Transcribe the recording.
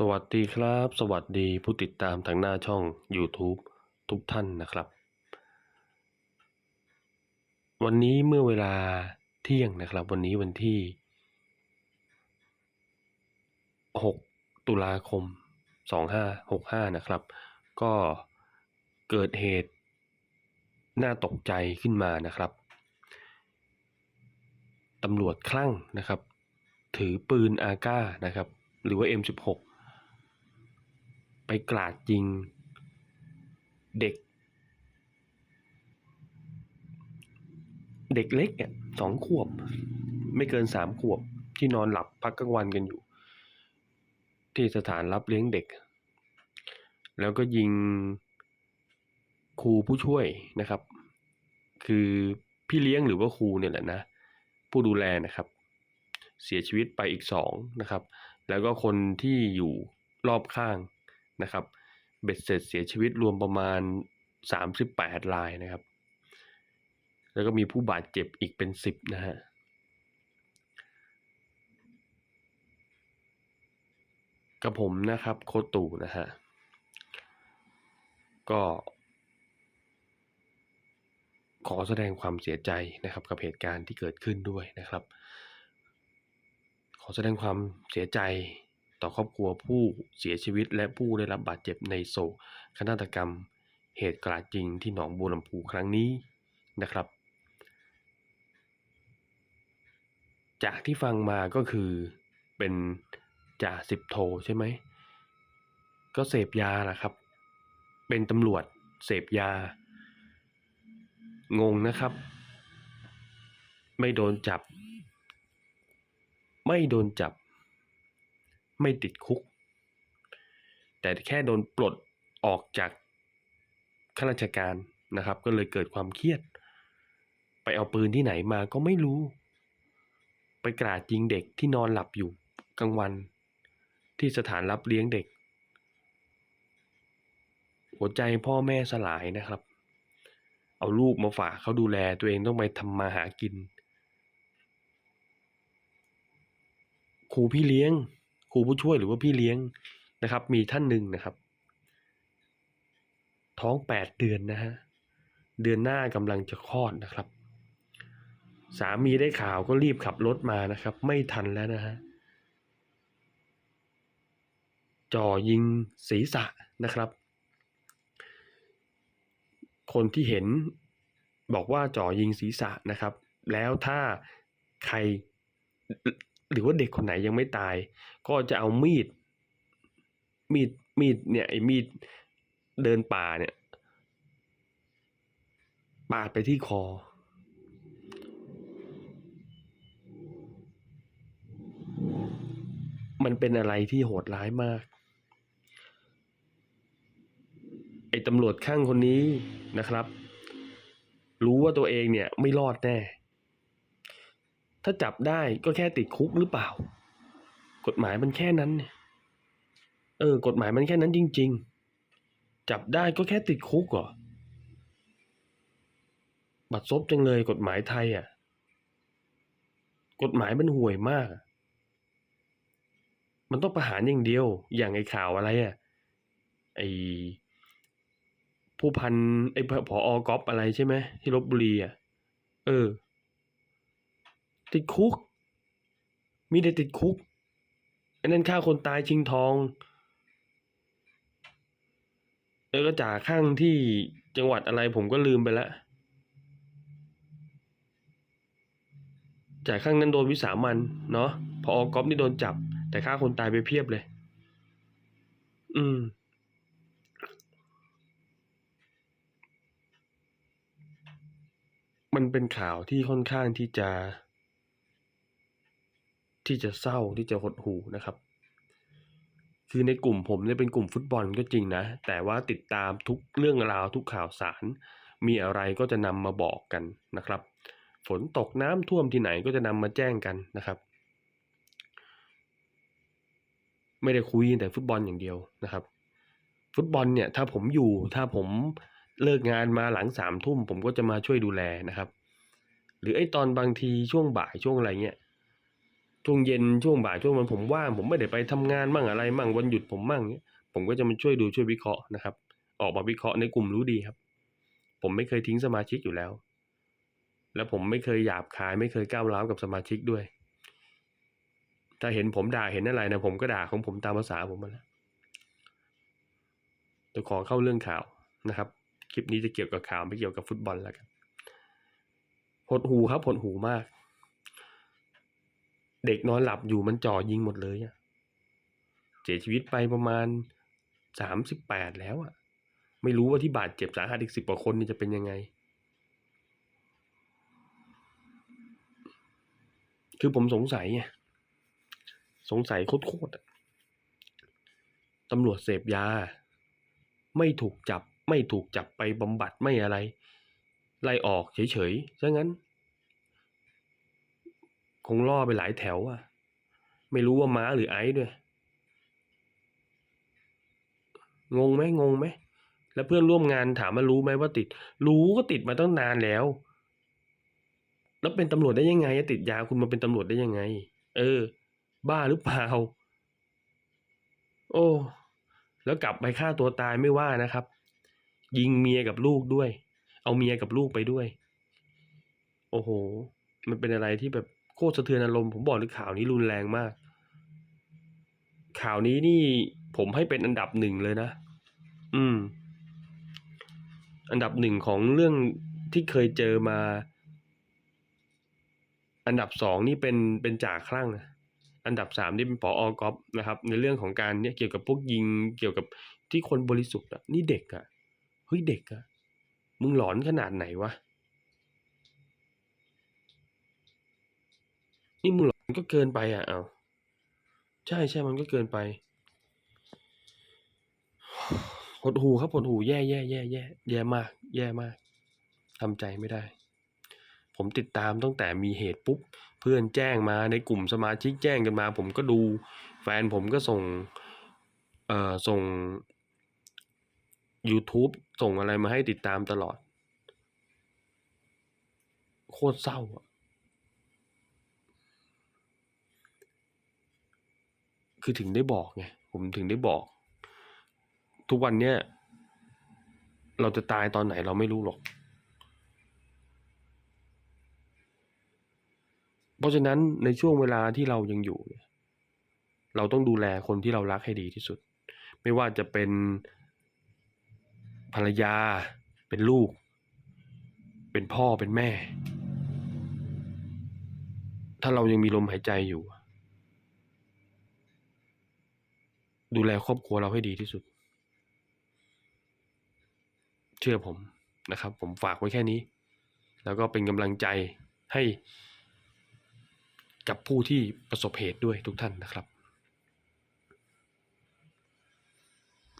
สวัสดีครับ สวัสดีผู้ติดตามทางหน้าช่อง YouTube ทุกท่านนะครับ วันนี้เมื่อเวลาเที่ยงนะครับ วันนี้วันที่ 6 ตุลาคม 2565 นะครับ ก็เกิดเหตุน่าตกใจขึ้นมานะครับตำรวจคลั่งนะครับ ถือปืนอาก้านะครับ หรือว่า M16 ไปกราดยิง เด็ก เด็กเล็กอะสองขวบ ไม่เกินสามขวบที่นอนหลับพักกลางวันกันอยู่ ที่สถานรับเลี้ยงเด็ก แล้วก็ยิงครูผู้ช่วยนะครับ คือพี่เลี้ยงหรือว่าครูเนี่ยแหละนะ ผู้ดูแลนะครับ เสียชีวิตไปอีกสองนะครับ แล้วก็คนที่อยู่รอบข้าง นะครับ เบ็ดเสร็จเสียชีวิตรวมประมาณ 38 รายนะครับ แล้วก็มีผู้บาดเจ็บอีกเป็นสิบนะฮะกับผมนะครับโคตู่นะฮะ ก็ ขอแสดงความเสียใจนะครับ กับเหตุการณ์ที่เกิดขึ้นด้วยนะครับ ขอแสดงความเสียใจ ต่อครอบครัวผู้เสียชีวิต และผู้ได้รับบาดเจ็บในโศกนาฏกรรม เหตุกราดยิงที่หนองบัวลำพูครั้งนี้นะครับ จากที่ฟังมาก็คือเป็นจ่าสิบโทใช่ไหม ก็เสพยาแหละครับ เป็นตำรวจเสพยา งงนะครับ ไม่โดนจับ ไม่โดนจับ ไม่ติดคุก แต่แค่โดนปลดออกจากข้าราชการนะครับ ก็เลยเกิดความเครียด ไปเอาปืนที่ไหนมาก็ไม่รู้ ไปกราดยิงเด็กที่นอนหลับอยู่กลางวัน ที่สถานรับเลี้ยงเด็ก หัวใจพ่อแม่สลายนะครับ เอาลูกมาฝากเขาดูแลตัวเองต้องไปทำมาหากินครูพี่เลี้ยง รูผู้ช่วยหรือว่าพี่เลี้ยงนะครับ มีท่านหนึ่งนะครับ ท้องแปดเดือนนะฮะเดือนหน้ากำลังจะคลอดนะครับ สามีได้ข่าวก็รีบขับรถมานะครับ ไม่ทันแล้วนะฮะจ่อยิงศีรษะนะครับ คนที่เห็นบอกว่าจ่อยิงศีรษะนะครับ แล้วถ้าใคร หรือว่าเด็กคนไหนยังไม่ตาย ก็จะเอามีด มีดมีดเนี่ยไอ้มีดเดินป่าเนี่ย ปาดไปที่คอ มันเป็นอะไรที่โหดร้ายมาก ไอ้ตำรวจข้างคนนี้นะครับ รู้ว่าตัวเองเนี่ยไม่รอดแน่ ถ้าจับได้ก็แค่ติดคุกหรือเปล่า กฎหมายมันแค่นั้นเนี่ยเออกฎหมายมันแค่นั้นจริง ๆ จับได้ก็แค่ติดคุกเหรอบัดซบจังเลยกฎหมายไทยอะ กฎหมายมันห่วยมาก มันต้องประหารอย่างเดียว อย่างไอ้ข่าวอะไรอะไอ้ผู้พันไอ้ผออกอฟอะไรใช่ไหมที่ลบบุรีอะ เออ ติดคุก มีแต่ติดคุกอันนั้นฆ่าคนตายชิงทอง แล้วก็จ่าข้างที่จังหวัดอะไรผมก็ลืมไปแล้วจ่าข้างนั้นโดนวิสามันเนาะพออกอฟนี่โดนจับ แต่ฆ่าคนตายไปเพียบเลย อืมมันเป็นข่าวที่ค่อนข้างที่จะ ที่จะเศร้าที่จะหดหู่นะครับ คือในกลุ่มผมเนี่ยเป็นกลุ่มฟุตบอลก็จริงนะ แต่ว่าติดตามทุกเรื่องราวทุกข่าวสาร มีอะไรก็จะนำมาบอกกันนะครับ ฝนตกน้ำท่วมที่ไหนก็จะนำมาแจ้งกันนะครับ ไม่ได้คุยแต่ฟุตบอลอย่างเดียวนะครับ ฟุตบอลเนี่ยถ้าผมอยู่ถ้าผมเลิกงานมาหลังสามทุ่มผมก็จะมาช่วยดูแลนะครับ หรือไอ้ตอนบางทีช่วงบ่ายช่วงอะไรเงี้ย ช่วงเย็นช่วงบ่ายช่วงวันผมว่างผมไม่ได้ไปทำงานมั่งอะไรมั่งวันหยุดผมมั่งเนี้ยผมก็จะมาช่วยดูช่วยวิเคราะห์นะครับ ออกมาวิเคราะห์ในกลุ่มรู้ดีครับ ผมไม่เคยทิ้งสมาชิกอยู่แล้ว แล้วผมไม่เคยหยาบคาย ไม่เคยก้าวร้าวกับสมาชิกด้วย ถ้าเห็นผมด่าเห็นอะไรนะผมก็ด่าของผมตามภาษาผมมาแล้วแต่ขอเข้าเรื่องข่าวนะครับ คลิปนี้จะเกี่ยวกับข่าวไม่เกี่ยวกับฟุตบอลแล้วกันหดหูครับหดหูมาก เด็กนอนหลับอยู่มันจ่อยิงหมดเลยอะเสียชีวิตไปประมาณสามสิบแปดแล้วอะไม่รู้ว่าที่บาดเจ็บสาหัสอีกสิบกว่าคนนี่จะเป็นยังไง คือผมสงสัยไงสงสัยโคตรๆตำรวจเสพยา ไม่ถูกจับไม่ถูกจับไปบำบัดไม่อะไร ไล่ออกเฉยๆซะงั้น คงล่อไปหลายแถวอะไม่รู้ว่าม้าหรือไอซ์ด้วย งงไหมงงไหม แล้วเพื่อนร่วมงานถามว่ารู้ไหมว่าติด รู้ก็ติดมาตั้งนานแล้ว แล้วเป็นตำรวจได้ยังไงติดยาคุณมาเป็นตำรวจได้ยังไง เออ บ้าหรือเปล่า โอ้ แล้วกลับไปฆ่าตัวตายไม่ว่านะครับ ยิงเมียกับลูกด้วย เอาเมียกับลูกไปด้วย โอ้โห มันเป็นอะไรที่แบบ โคตรสะเทือนอารมณ์ผมบอกเลยข่าวนี้รุนแรงมาก ข่าวนี้นี่ผมให้เป็นอันดับหนึ่งเลยนะ อืม อันดับหนึ่งของเรื่องที่เคยเจอมา อันดับสองนี่เป็นเป็นจ่าคลั่งนะอันดับสามนี่เป็นปออกอฟนะครับ ในเรื่องของการเนี่ยเกี่ยวกับพวกยิงเกี่ยวกับที่คนบริสุทธิ์อะนี่เด็กอะเฮ้ยเด็กอะมึงหลอนขนาดไหนวะ นี่มึงหลอนก็เกินไปอะเอาใช่ใช่มันก็เกินไปหดหูครับหดหูแย่แย่แย่แย่แย่มาก แย่มากทำใจไม่ได้ ผมติดตามตั้งแต่มีเหตุปุ๊บ เพื่อนแจ้งมาในกลุ่มสมาชิกแจ้งกันมา ผมก็ดู แฟนผมก็ส่ง เอ่อส่ง YouTube ส่งอะไรมาให้ติดตามตลอด โคตรเศร้าอะ คือถึงได้บอกไงผมถึงได้บอก ทุกวันเนี้ยเราจะตายตอนไหนเราไม่รู้หรอก เพราะฉะนั้นในช่วงเวลาที่เรายังอยู่เนี่ยเราต้องดูแลคนที่เรารักให้ดีที่สุด ไม่ว่าจะเป็นภรรยา เป็นลูก เป็นพ่อเป็นแม่ ถ้าเรายังมีลมหายใจอยู่ ดูแลครอบครัวเราให้ดีที่สุด เชื่อผมนะครับ ผมฝากไว้แค่นี้ แล้วก็เป็นกำลังใจให้กับผู้ที่ประสบเหตุด้วยทุกท่านนะครับ